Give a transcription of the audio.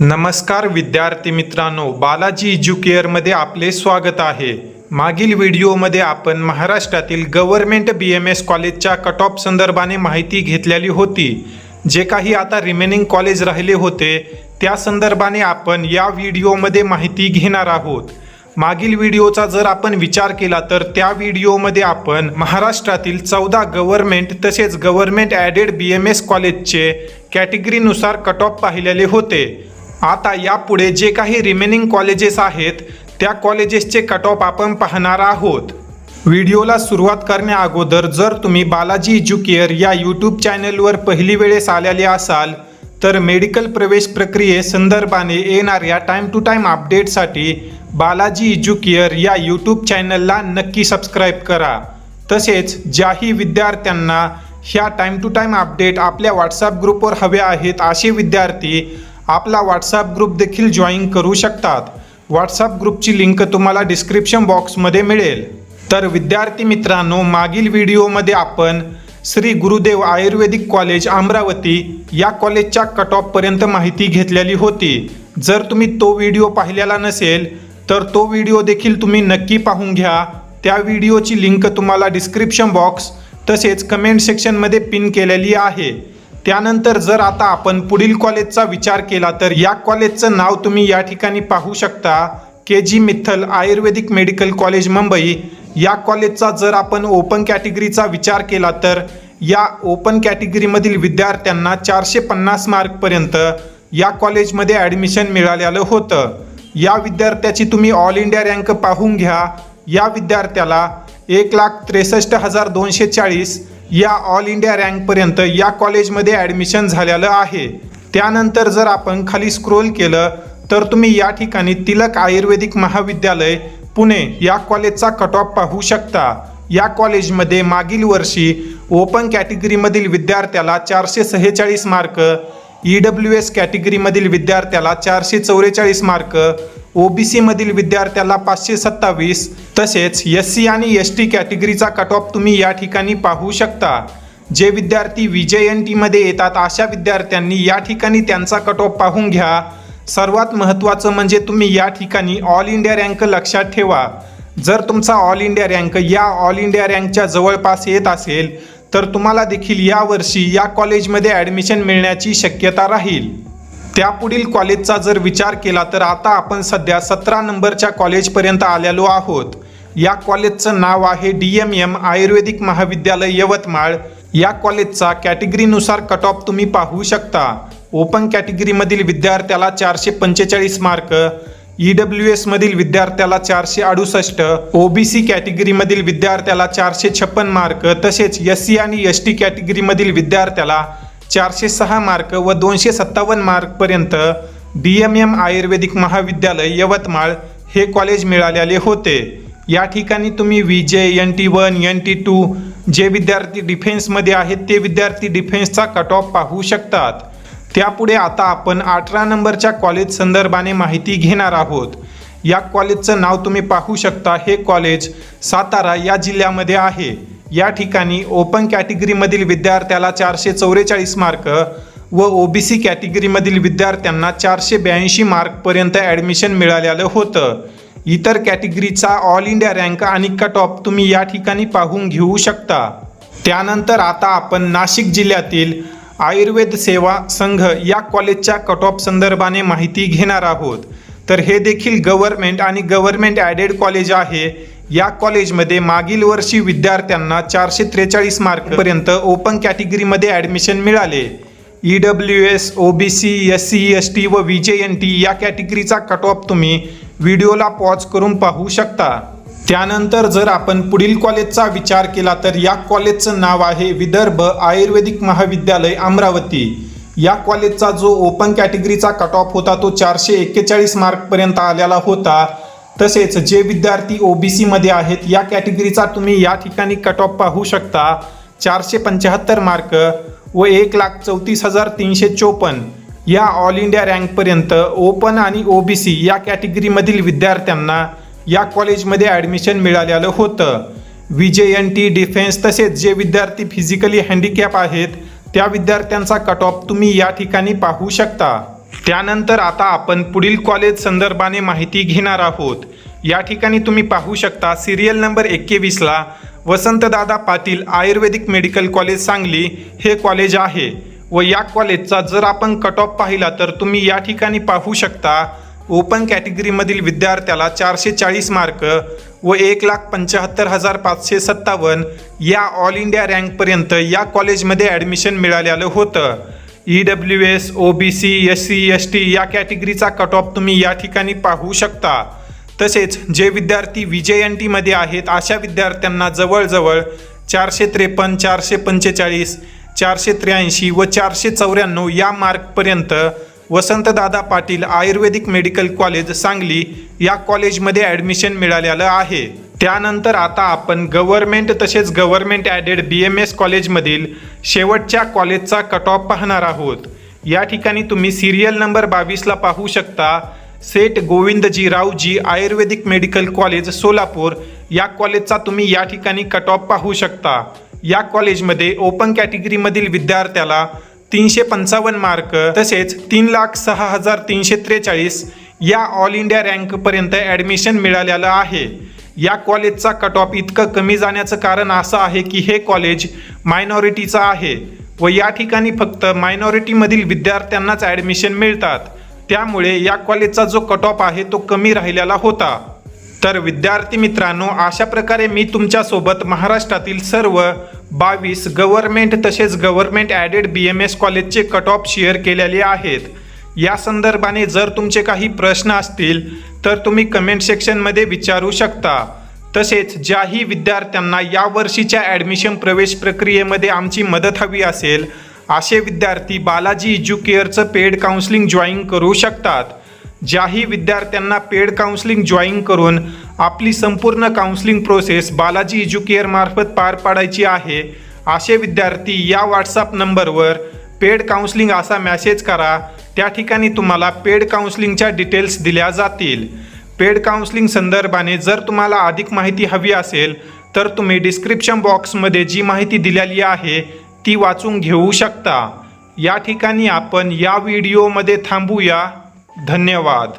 नमस्कार विद्यार्थी मित्रांनो बालाजी एज्युकेअरमध्ये आपले स्वागत आहे. मागील व्हिडिओमध्ये आपण महाराष्ट्रातील गव्हर्नमेंट बी एम एस कॉलेजच्या कट ऑफ संदर्भाने माहिती घेतलेली होती. जे काही आता रिमेनिंग कॉलेज राहिले होते त्या संदर्भाने आपण या व्हिडिओमध्ये माहिती घेणार आहोत. मागील व्हिडिओचा जर आपण विचार केला तर त्या व्हिडिओमध्ये आपण महाराष्ट्रातील चौदा गव्हर्नमेंट तसेच government aided B M S कॉलेजचे कॅटेगरीनुसार कट ऑफ पाहिलेले होते. आता यापुढे जे काही रिमेनिंग कॉलेजेस आहेत त्या कॉलेजेसचे कट ऑफ आपण पाहणार आहोत. व्हिडिओला सुरुवात करण्या अगोदर जर तुम्ही बालाजी एज्युकेअर या यूट्यूब चॅनलवर पहिली वेळेस आलेले असाल तर मेडिकल प्रवेश प्रक्रिये संदर्भाने येणाऱ्या टाईम टू टाईम अपडेटसाठी बालाजी एज्युकेअर या यूट्यूब चॅनलला नक्की सबस्क्राईब करा. तसेच ज्याही विद्यार्थ्यांना ह्या टाईम टू टाईम अपडेट आपल्या व्हॉट्सअप ग्रुपवर हवे आहेत असे विद्यार्थी आपला व्हॉट्सअप ग्रुप देखील जॉईन करू शकतात. व्हॉट्सअप ग्रुपची लिंक तुम्हाला डिस्क्रिप्शन बॉक्समध्ये मिळेल. तर विद्यार्थी मित्रांनो मागील व्हिडिओमध्ये आपण श्री गुरुदेव आयुर्वेदिक कॉलेज अमरावती या कॉलेजच्या कट ऑफपर्यंत माहिती घेतलेली होती. जर तुम्ही तो व्हिडिओ पाहिलेला नसेल तर तो व्हिडिओ देखील तुम्ही नक्की पाहून घ्या. त्या व्हिडिओची लिंक तुम्हाला डिस्क्रिप्शन बॉक्स तसेच कमेंट सेक्शनमध्ये पिन केलेली आहे. त्यानंतर जर आता आपण पुढील कॉलेजचा विचार केला तर या कॉलेजचं नाव तुम्ही या ठिकाणी पाहू शकता. K G Mitthal Ayurvedic medical college Mumbai. या कॉलेजचा जर आपण ओपन कॅटेगरीचा विचार केला तर या ओपन कॅटेगरीमधील विद्यार्थ्यांना चारशे पन्नास मार्कपर्यंत या कॉलेजमध्ये ॲडमिशन मिळालेलं होतं. या विद्यार्थ्याची तुम्ही ऑल इंडिया रँक पाहून घ्या. या विद्यार्थ्याला एक लाख त्रेसष्ट हजार दोनशे चाळीस या ऑल इंडिया रँकपर्यंत या कॉलेजमध्ये ॲडमिशन झालेलं आहे. त्यानंतर जर आपण खाली स्क्रोल केलं तर तुम्ही या ठिकाणी तिलक आयुर्वेदिक महाविद्यालय पुणे या कॉलेजचा कट ऑफ पाहू शकता. या कॉलेजमध्ये मागील वर्षी ओपन कॅटेगरीमधील विद्यार्थ्याला चारशे सहेचाळीस मार्क ई डब्ल्यू एस कॅटेगरीमधील विद्यार्थ्याला चारशे चौवेचाळीस मार्क ओबीसीमधील विद्यार्थ्याला पाचशे सत्तावीस तसेच एस सी आणि एस टी कॅटेगरीचा कट ऑफ तुम्ही या ठिकाणी पाहू शकता. जे विद्यार्थी विजय एन टीमध्ये येतात अशा विद्यार्थ्यांनी या ठिकाणी त्यांचा कट ऑफ पाहून घ्या. सर्वात महत्त्वाचं म्हणजे तुम्ही या ठिकाणी ऑल इंडिया रँक लक्षात ठेवा. जर तुमचा ऑल इंडिया रँक या ऑल इंडिया रँकच्या जवळपास येत असेल तर तुम्हाला देखील यावर्षी या कॉलेजमध्ये ॲडमिशन मिळण्याची शक्यता राहील. त्यापुढील कॉलेजचा जर विचार केला तर आता आपण सध्या सतरा नंबरच्या कॉलेजपर्यंत आलेलो आहोत. या कॉलेजचं नाव आहे डी एम एम आयुर्वेदिक महाविद्यालय यवतमाळ. या कॉलेजचा कॅटेगरीनुसार कट ऑफ तुम्ही पाहू शकता. ओपन कॅटेगरीमधील विद्यार्थ्याला चारशे पंचेचाळीस मार्क ई डब्ल्यू एसमधील विद्यार्थ्याला चारशे अडुसष्ट ओबीसी कॅटेगरीमधील विद्यार्थ्याला चारशे छप्पन मार्क तसेच एस सी आणि एस टी कॅटेगरीमधील विद्यार्थ्याला चारशे सहा मार्क व दोनशे सत्तावन्न मार्कपर्यंत डी एम एम आयुर्वेदिक महाविद्यालय यवतमाळ हे कॉलेज मिळालेले होते. या ठिकाणी तुम्ही V J N T one N T two जे विद्यार्थी डिफेन्समध्ये आहेत ते विद्यार्थी डिफेन्सचा कट ऑफ पाहू शकतात. त्यापुढे आता आपण अठरा नंबरच्या कॉलेज संदर्भाने माहिती घेणार आहोत. या कॉलेजचं नाव तुम्ही पाहू शकता. हे कॉलेज सातारा या जिल्ह्यामध्ये आहे. या ठिकाणी ओपन कॅटेगरीमधील विद्यार्थ्याला चारशे चौवेचाळीस मार्क व ओबीसी कॅटेगरीमधील विद्यार्थ्यांना चारशे ब्याऐंशी मार्कपर्यंत ॲडमिशन मिळालेलं होतं. इतर कॅटेगरीचा ऑल इंडिया रँक आणि कट ऑफ तुम्ही या ठिकाणी पाहून घेऊ शकता. त्यानंतर आता आपण नाशिक जिल्ह्यातील आयुर्वेद सेवा संघ या कॉलेजच्या कट ऑफ संदर्भाने माहिती घेणार आहोत. तर हे देखील गव्हर्मेंट आणि गव्हर्मेंट ॲडेड कॉलेज आहे. या कॉलेजमध्ये मागील वर्षी विद्यार्थ्यांना चारशे त्रेचाळीस मार्कपर्यंत ओपन कॅटेगरीमध्ये ॲडमिशन मिळाले. E W S O B C S C S T व व्ही जे एन टी या कॅटेगरीचा कट ऑफ तुम्ही व्हिडिओला पॉज करून पाहू शकता. त्यानंतर जर आपण पुढील कॉलेजचा विचार केला तर या कॉलेजचं नाव आहे विदर्भ आयुर्वेदिक महाविद्यालय अमरावती. या कॉलेजचा जो ओपन कॅटेगरीचा कट ऑफ होता तो चारशे एक्केचाळीस मार्कपर्यंत आलेला होता. तसेच जे विद्यार्थी ओ बी सीमध्ये आहेत या कॅटेगरीचा तुम्ही या ठिकाणी कट ऑफ पाहू शकता. चारशे पंच्याहत्तर मार्क व एक लाख चौतीस हजार तीनशे चोपन्न. या ऑल इंडिया रँकपर्यंत ओपन आणि ओबीसी या कॅटेगरीमधील विद्यार्थ्यांना या कॉलेजमध्ये ॲडमिशन मिळालेलं होतं. विजय एन टी डिफेन्स तसेच जे विद्यार्थी फिजिकली हँडिकॅप आहेत त्या विद्यार्थ्यांचा कट ऑफ तुम्ही या ठिकाणी पाहू शकता. त्यानंतर आता आपण पुढील कॉलेज संदर्भाने माहिती घेणार आहोत. या ठिकाणी तुम्ही पाहू शकता serial number एक्केवीसला Vasantdada Patil ayurvedic medical college Sangli हे कॉलेज आहे व या कॉलेजचा जर आपण कट ऑफ पाहिला तर तुम्ही या ठिकाणी पाहू शकता ओपन कॅटेगरीमधील विद्यार्थ्याला चारशे चाळीस मार्क व एक लाख पंच्याहत्तर हजार पाचशे सत्तावन्न या ऑल इंडिया रँकपर्यंत या कॉलेजमध्ये ॲडमिशन मिळालेलं होतं. E W S O B C S C S T या कॅटेगरीचा कट ऑफ तुम्ही या ठिकाणी पाहू शकता. तसेच जे विद्यार्थी विजय एन टीमध्ये आहेत अशा विद्यार्थ्यांना जवळजवळ चारशे त्रेपन्न चारशे पंचेचाळीस चारशे त्र्याऐंशी व चारशे चौऱ्याण्णव या मार्कपर्यंत Vasantdada Patil ayurvedic medical college Sangli या कॉलेजमध्ये ॲडमिशन मिळालेलं आहे. त्यानंतर आता आपण गव्हर्मेंट तसेच government aided B M S कॉलेजमधील शेवटच्या कॉलेजचा कट ऑफ पाहणार आहोत. या ठिकाणी तुम्ही सिरियल नंबर बावीसला पाहू शकता. Seth Govindji Raoji Ayurvedic medical college Solapur. या कॉलेजचा तुम्ही या ठिकाणी कट ऑफ पाहू शकता. या कॉलेजमध्ये ओपन कॅटेगरीमधील विद्यार्थ्याला तीनशे पंचावन्न मार्क तसेच तीन लाख सहा हजार तीनशे त्रेचाळीस या ऑल इंडिया रँकपर्यंत ॲडमिशन मिळालेलं आहे. या कॉलेजचा कट ऑफ इतकं कमी जाण्याचं कारण असं आहे की हे कॉलेज मायनॉरिटीचं आहे व या ठिकाणी फक्त मायनॉरिटीमधील विद्यार्थ्यांनाच ॲडमिशन मिळतात. त्यामुळे या कॉलेजचा जो कट ऑफ आहे तो कमी राहिलेला होता. तर विद्यार्थी मित्रांनो अशा प्रकारे मी तुमच्यासोबत महाराष्ट्रातील सर्व बावीस गव्हर्मेंट तसेच government aided B M S कॉलेजचे कट ऑफ शेअर केलेले आहेत. या संदर्भाने जर तुमचे काही प्रश्न असतील तर तुम्ही कमेंट सेक्शनमध्ये विचारू शकता. तसेच ज्याही विद्यार्थ्यांना या वर्षीच्या ॲडमिशन प्रवेश प्रक्रियेमध्ये आमची मदत हवी असेल असे विद्यार्थी बालाजी एज्युकेअरचं पेड काउन्सिलिंग जॉईन करू शकतात. ज्याही विद्यार्थ्यांना पेड काउन्सिलिंग जॉईन करून आपली संपूर्ण काउन्सिलिंग प्रोसेस बालाजी इज्युकेअरमार्फत पार पाडायची आहे असे विद्यार्थी या व्हॉट्सअप नंबरवर पेड काउन्सिलिंग असा मॅसेज करा. त्या ठिकाणी तुम्हाला पेड काउन्सिलिंगच्या डिटेल्स दिल्या जातील. पेड काउन्सिलिंग संदर्भाने जर तुम्हाला अधिक माहिती हवी असेल तर तुम्ही डिस्क्रिप्शन बॉक्समध्ये जी माहिती दिलेली आहे ती वाचून घेऊ शकता. या ठिकाणी आपण या व्हिडिओमध्ये थांबूया. धन्यवाद.